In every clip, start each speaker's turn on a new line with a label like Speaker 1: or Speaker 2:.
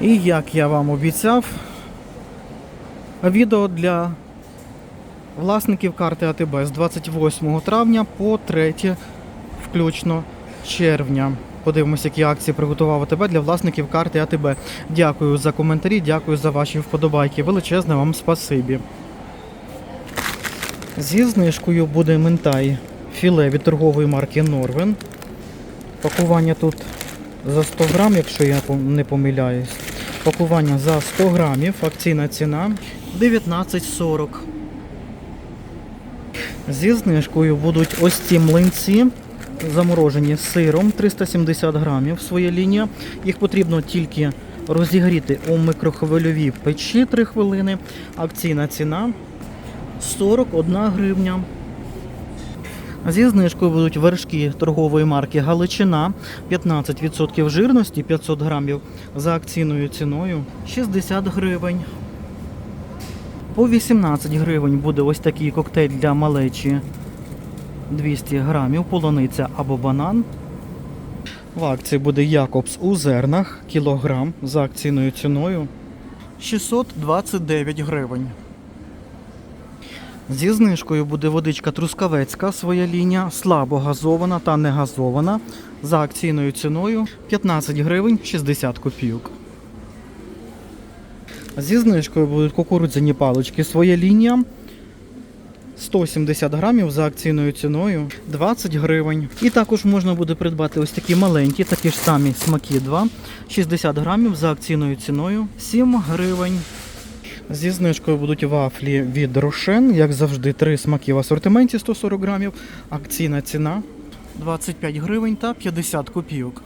Speaker 1: І як я вам обіцяв, відео для власників карти АТБ з 28 травня по 3 включно червня. Подивимося, які акції приготував АТБ для власників карти АТБ. Дякую за коментарі, дякую за ваші вподобайки. Величезне вам спасибі. Зі знижкою буде ментай філе від торгової марки Норвен. Пакування тут за 100 грам, якщо я не помиляюсь. Пакування за 100 грамів, акційна ціна 19,40. Зі знижкою будуть ось ці млинці, заморожені сиром 370 грамів, своя лінія. Їх потрібно тільки розігріти у микрохвильовій печі 3 хвилини. Акційна ціна 41 гривня. Зі знижкою будуть вершки торгової марки Галичина 15% жирності 500 грамів за акційною ціною 60 гривень. По 18 гривень буде ось такий коктейль для малечі 200 грамів, полуниця або банан. В акції буде Якобс у зернах кілограм за акційною ціною 629 гривень. Зі знижкою буде водичка Трускавецька, своя лінія, слабо газована та не газована за акційною ціною 15 гривень 60 копійок. Зі знижкою будуть кукурудзяні палички, своя лінія 170 грамів за акційною ціною 20 гривень. І також можна буде придбати ось такі маленькі, такі ж самі смаки 2, 60 грамів за акційною ціною 7 гривень. Зі знижкою будуть вафлі від Рошен, як завжди, три смаки в асортименті 140 грамів. Акційна ціна 25 гривень та 50 копійок.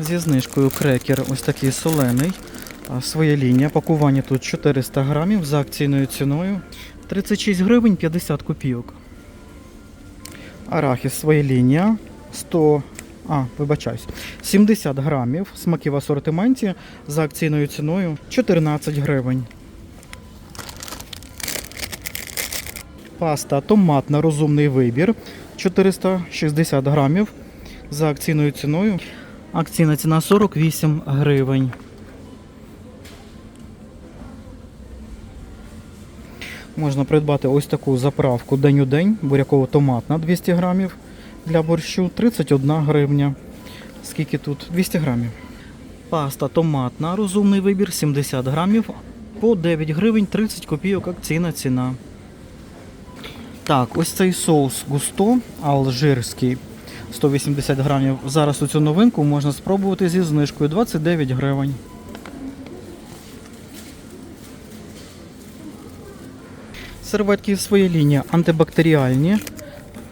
Speaker 1: Зі знижкою крекер ось такий солений. а, Своя лінія. Пакування тут 400 грамів за акційною ціною 36 гривень 50 копійок. Арахіс своя лінія 100. А, вибачаюсь, 70 грамів смаки в асортименті за акційною ціною 14 гривень. Паста томатна розумний вибір 460 грамів за акційною ціною. Акційна ціна 48 гривень. Можна придбати ось таку заправку день у день, буряково-томатна 200 грамів для борщу 31 гривня. Скільки тут? 200 грамів. Паста томатна, розумний вибір 70 грамів по 9 гривень 30 копійок акційна ціна. Так, ось цей соус густо, алжирський 180 грамів. Зараз цю новинку можна спробувати зі знижкою 29 гривень. Серветки своя лінія антибактеріальні.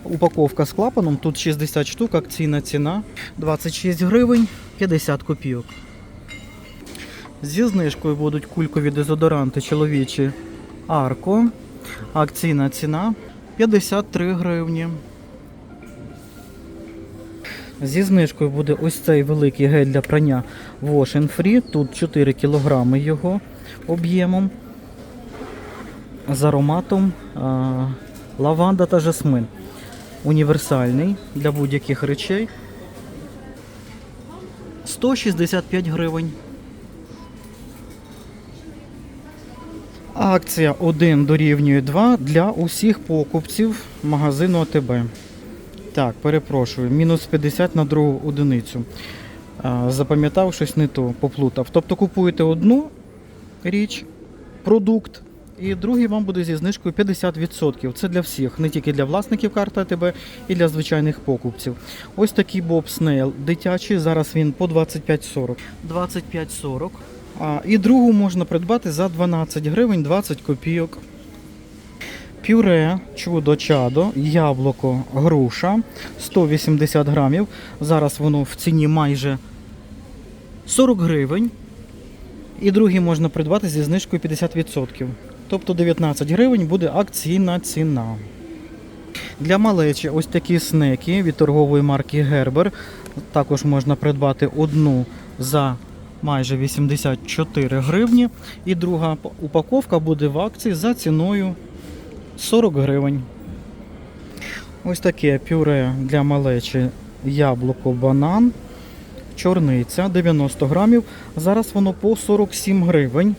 Speaker 1: Упаковка з клапаном, тут 60 штук, акційна ціна 26 гривень 50 копійок. Зі знижкою будуть кулькові дезодоранти чоловічі Арко. Акційна ціна 53 гривні. Зі знижкою буде ось цей великий гель для прання Wash and Free. Тут 4 кг його об'ємом. З ароматом а, лаванда та жасмин. Універсальний для будь-яких речей. 165 гривень. Акція 1 дорівнює 2 для усіх покупців магазину АТБ. Так, перепрошую, мінус 50 на другу одиницю. Запам'ятав щось не то, поплутав. Тобто купуєте одну річ, продукт, і другий вам буде зі знижкою 50%. Це для всіх, не тільки для власників карти АТБ, і для звичайних покупців. Ось такий Боб Снейл дитячий, зараз він по 25,40. 25,40. А, і другу можна придбати за 12 гривень 20 копійок. Пюре, чудо чадо, яблуко, груша 180 грамів. Зараз воно в ціні майже 40 гривень. І другий можна придбати зі знижкою 50%. Тобто 19 гривень буде акційна ціна. Для малечі ось такі снеки від торгової марки Gerber. Також можна придбати одну за майже 84 гривні. І друга упаковка буде в акції за ціною 40 гривень. Ось таке пюре для малечі яблуко, банан чорниця 90 грамів. Зараз воно по 47 гривень.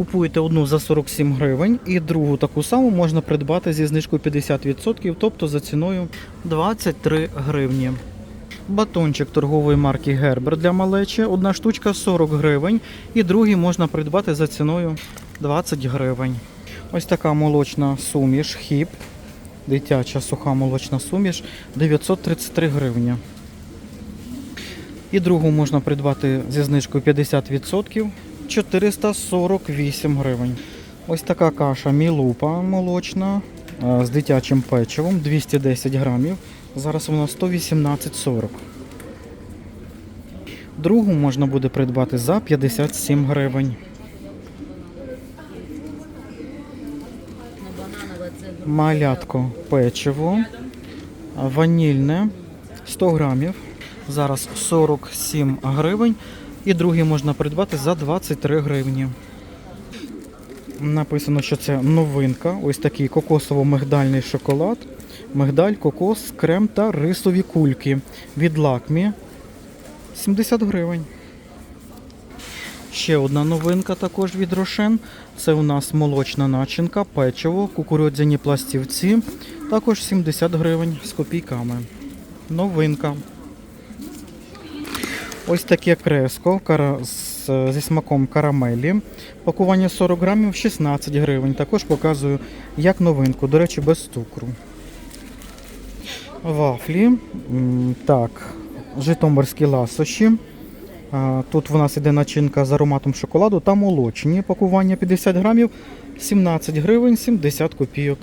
Speaker 1: Купуєте одну за 47 гривень і другу таку саму можна придбати зі знижкою 50%, тобто за ціною 23 гривні. Батончик торгової марки Гербер для малечі. Одна штучка 40 гривень. І другий можна придбати за ціною 20 гривень. Ось така молочна суміш, хіп. Дитяча суха молочна суміш 933 гривні. І другу можна придбати зі знижкою 50% 448 гривень. Ось така каша мілупа молочна е, з дитячим печивом 210 грамів. Зараз вона 118,40. Другу можна буде придбати за 57 гривень. Малятко печиво, ванільне 100 грамів. Зараз 47 гривень. І другий можна придбати за 23 гривні. Написано, що це новинка. Ось такий кокосово-мигдальний шоколад. Мигдаль, кокос, крем та рисові кульки від лакмі. 70 гривень. Ще одна новинка також від Рошен. Це у нас молочна начинка, печиво, кукурудзяні пластівці. Також 70 гривень з копійками. Новинка. Ось таке креско зі смаком карамелі. Пакування 40 грамів 16 гривень. Також показую як новинку. До речі, без цукру. Вафлі. Так, житомирські ласощі. Тут в нас іде начинка з ароматом шоколаду та молочні. Пакування 50 грамів 17 гривень 70 копійок.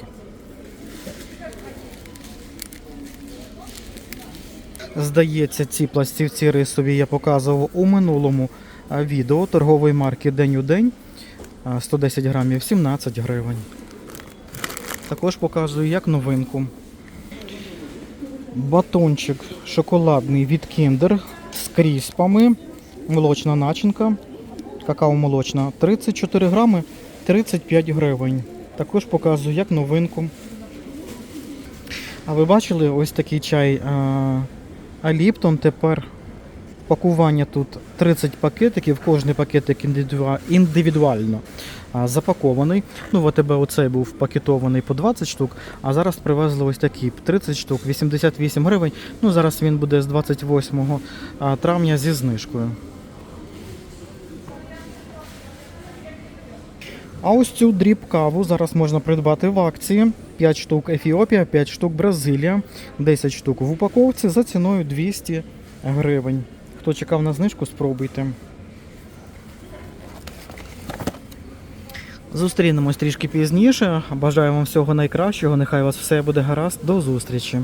Speaker 1: Здається, ці пластівці рисові я показував у минулому відео торгової марки День у день. 110 грамів 17 гривень. Також показую як новинку. Батончик шоколадний від Kinder з кріспами. Молочна начинка. Какао молочна 34 грами 35 гривень. Також показую як новинку. А ви бачили ось такий чай а, ліптом тепер пакування тут 30 пакетиків, кожний пакетик індивідуально запакований. Ну, в АТБ оцей був пакетований по 20 штук, а зараз привезли ось такі 30 штук, 88 гривень. Ну, зараз він буде з 28 травня зі знижкою. А ось цю дріб каву зараз можна придбати в акції. 5 штук Ефіопія, 5 штук Бразилія, 10 штук в упаковці за ціною 200 гривень. Хто чекав на знижку, спробуйте. Зустрінемось трішки пізніше. Бажаю вам всього найкращого. Нехай у вас все буде гаразд. До зустрічі.